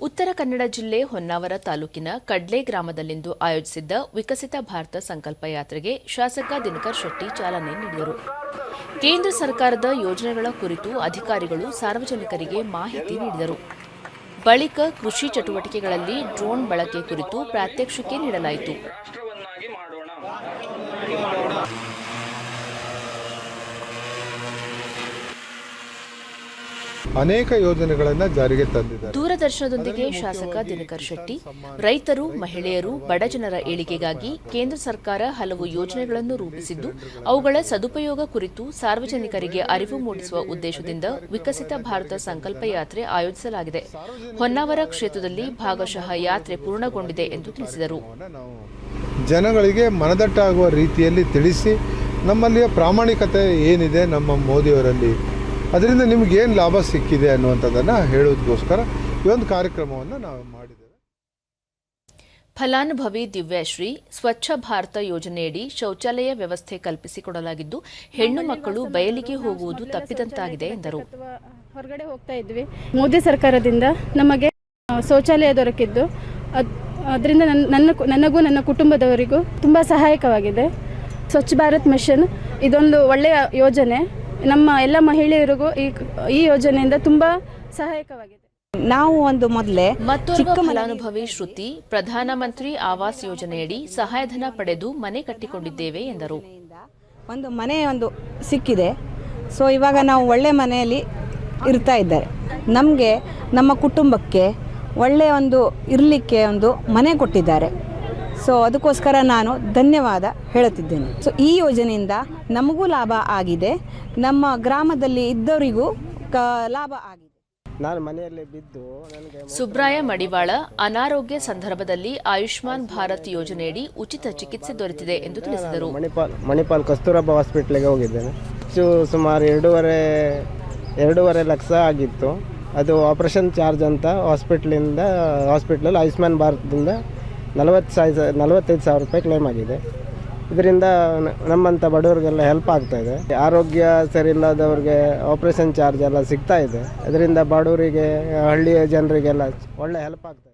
ಉತ್ತರ ಕನ್ನಡ ಜಿಲ್ಲೆ ಹೊನ್ನಾವರ ತಾಲೂಕಿನ ಕಡ್ಲೆ ಗ್ರಾಮದಲ್ಲಿಂದು ಆಯೋಜಿಸಿದ್ದ ವಿಕಸಿತ ಭಾರತ ಸಂಕಲ್ಪ ಯಾತ್ರೆಗೆ ಶಾಸಕ ದಿನಕರ್ ಶೆಟ್ಟಿ ಚಾಲನೆ ನೀಡಿದರು. ಕೇಂದ್ರ ಸರ್ಕಾರದ ಯೋಜನೆಗಳ ಕುರಿತು ಅಧಿಕಾರಿಗಳು ಸಾರ್ವಜನಿಕರಿಗೆ ಮಾಹಿತಿ ನೀಡಿದರು. ಬಳಿಕ ಕೃಷಿ ಚಟುವಟಿಕೆಗಳಲ್ಲಿ ಡ್ರೋನ್ ಬಳಕೆ ಕುರಿತು ಪ್ರಾತ್ಯಕ್ಷಿಕೆ ನೀಡಲಾಯಿತು. ಅನೇಕ ಯೋಜನೆಗಳನ್ನು ಜಾರಿಗೆ ತಂದಿದ್ದಾರೆ. ದೂರದರ್ಶನದೊಂದಿಗೆ ಶಾಸಕ ದಿನಕರ್ ಶೆಟ್ಟಿ ರೈತರು ಮಹಿಳೆಯರು ಬಡಜನರ ಏಳಿಗೆಗಾಗಿ ಕೇಂದ್ರ ಸರ್ಕಾರ ಹಲವು ಯೋಜನೆಗಳನ್ನು ರೂಪಿಸಿದ್ದು ಅವುಗಳ ಸದುಪಯೋಗ ಕುರಿತು ಸಾರ್ವಜನಿಕರಿಗೆ ಅರಿವು ಮೂಡಿಸುವ ಉದ್ದೇಶದಿಂದ ವಿಕಸಿತ ಭಾರತ ಸಂಕಲ್ಪ ಯಾತ್ರೆ ಆಯೋಜಿಸಲಾಗಿದೆ. ಹೊನ್ನಾವರ ಕ್ಷೇತ್ರದಲ್ಲಿ ಭಾಗಶಃ ಯಾತ್ರೆ ಪೂರ್ಣಗೊಂಡಿದೆ ಎಂದು ತಿಳಿಸಿದರು. ಜನಗಳಿಗೆ ಮನದಟ್ಟಾಗುವ ರೀತಿಯಲ್ಲಿ ತಿಳಿಸಿ ನಮ್ಮಲ್ಲಿಯ ಪ್ರಾಮಾಣಿಕತೆ ಏನಿದೆ ನಮ್ಮ ಮೋದಿಯವರಲ್ಲಿ? ಅದರಿಂದ ನಿಮಗೇನು ಲಾಭ ಸಿಕ್ಕಿದೆ ಅನ್ನುವಂಥದ್ದನ್ನು ಹೇಳೋದಕ್ಕೋಸ್ಕರ ಈ ಒಂದು ಕಾರ್ಯಕ್ರಮವನ್ನು ನಾವು ಮಾಡಿದ್ದೇವೆ. ಫಲಾನುಭವಿ ದಿವ್ಯಾಶ್ರೀ ಸ್ವಚ್ಛ ಭಾರತ ಯೋಜನೆಯಡಿ ಶೌಚಾಲಯ ವ್ಯವಸ್ಥೆ ಕಲ್ಪಿಸಿಕೊಡಲಾಗಿದ್ದು ಹೆಣ್ಣು ಮಕ್ಕಳು ಬಯಲಿಗೆ ಹೋಗುವುದು ತಪ್ಪಿದಂತಾಗಿದೆ ಎಂದರು. ಹೊರಗಡೆ ಹೋಗ್ತಾ ಇದ್ವಿ. ಮೋದಿ ಸರ್ಕಾರದಿಂದ ನಮಗೆ ಶೌಚಾಲಯ ದೊರಕಿದ್ದು. ಅದರಿಂದ ನನ್ನ ನನ್ನ- ನನಗೂ ನನ್ನ ಕುಟುಂಬದವರಿಗೂ ತುಂಬ ಸಹಾಯಕವಾಗಿದೆ. ಸ್ವಚ್ಛ ಭಾರತ್ ಮಿಷನ್ ಇದೊಂದು ಒಳ್ಳೆಯ ಯೋಜನೆ. ನಮ್ಮ ಎಲ್ಲ ಮಹಿಳೆಯರಿಗೂ ಈ ಈ ಯೋಜನೆಯಿಂದ ತುಂಬ ಸಹಾಯಕವಾಗಿದೆ. ನಾವು ಒಂದು ಮೊದಲೇ ಚಿಕ್ಕ ಫಲಾನುಭವಿ ಶ್ರುತಿ ಪ್ರಧಾನಮಂತ್ರಿ ಆವಾಸ್ ಯೋಜನೆಯಡಿ ಸಹಾಯಧನ ಪಡೆದು ಮನೆ ಕಟ್ಟಿಕೊಂಡಿದ್ದೇವೆ ಎಂದರು. ಒಂದು ಮನೆ ಒಂದು ಸಿಕ್ಕಿದೆ. ಸೊ ಇವಾಗ ನಾವು ಒಳ್ಳೆ ಮನೆಯಲ್ಲಿ ಇರ್ತಾ ಇದ್ದಾರೆ. ನಮಗೆ ನಮ್ಮ ಕುಟುಂಬಕ್ಕೆ ಒಳ್ಳೆಯ ಒಂದು ಇರಲಿಕ್ಕೆ ಒಂದು ಮನೆ ಕೊಟ್ಟಿದ್ದಾರೆ. ಸೊ ಅದಕ್ಕೋಸ್ಕರ ನಾನು ಧನ್ಯವಾದ ಹೇಳುತ್ತಿದ್ದೇನೆ. ಸೊ ಈ ಯೋಜನೆಯಿಂದ ನಮಗೂ ಲಾಭ ಆಗಿದೆ. ನಮ್ಮ ಗ್ರಾಮದಲ್ಲಿ ಇದ್ದವರಿಗೂ ಕ ಲಾಭ ಆಗಿದೆ. ನಾನು ಮನೆಯಲ್ಲಿ ಬಿದ್ದು ನನಗೆ ಸುಬ್ರಾಯ ಮಡಿವಾಳ ಅನಾರೋಗ್ಯ ಸಂದರ್ಭದಲ್ಲಿ ಆಯುಷ್ಮಾನ್ ಭಾರತ್ ಯೋಜನೆಯಡಿ ಉಚಿತ ಚಿಕಿತ್ಸೆ ದೊರೆತಿದೆ ಎಂದು ತಿಳಿಸಿದರು. ಮಣಿಪಾಲ್ ಮಣಿಪಾಲ್ ಕಸ್ತೂರಬಾ ಹಾಸ್ಪಿಟ್ಲಿಗೆ ಹೋಗಿದ್ದೇನೆ. ಹೆಚ್ಚು ಸುಮಾರು ಎರಡೂವರೆ ಎರಡೂವರೆ ಲಕ್ಷ ಆಗಿತ್ತು. ಅದು ಆಪರೇಷನ್ ಚಾರ್ಜ್ ಅಂತ ಹಾಸ್ಪಿಟ್ಲಿಂದ ಹಾಸ್ಪಿಟ್ಲಲ್ಲಿ ಆಯುಷ್ಮಾನ್ ಭಾರತದಿಂದ ನಲವತ್ತು ಸಾವಿರ ನಲವತ್ತೈದು ಸಾವಿರ ರೂಪಾಯಿ ಕ್ಲೇಮ್ ಆಗಿದೆ. ಇದರಿಂದ ನಮ್ಮಂಥ ಬಡವರಿಗೆಲ್ಲ ಹೆಲ್ಪ್ ಆಗ್ತಾ ಇದೆ. ಆರೋಗ್ಯ ಸರಿ ಇಲ್ಲದವ್ರಿಗೆ ಆಪ್ರೇಷನ್ ಚಾರ್ಜ್ ಎಲ್ಲ ಸಿಗ್ತಾ ಇದೆ. ಅದರಿಂದ ಬಡವರಿಗೆ, ಹಳ್ಳಿಯ ಜನರಿಗೆಲ್ಲ ಒಳ್ಳೆ ಹೆಲ್ಪ್ ಆಗ್ತಾ ಇದೆ.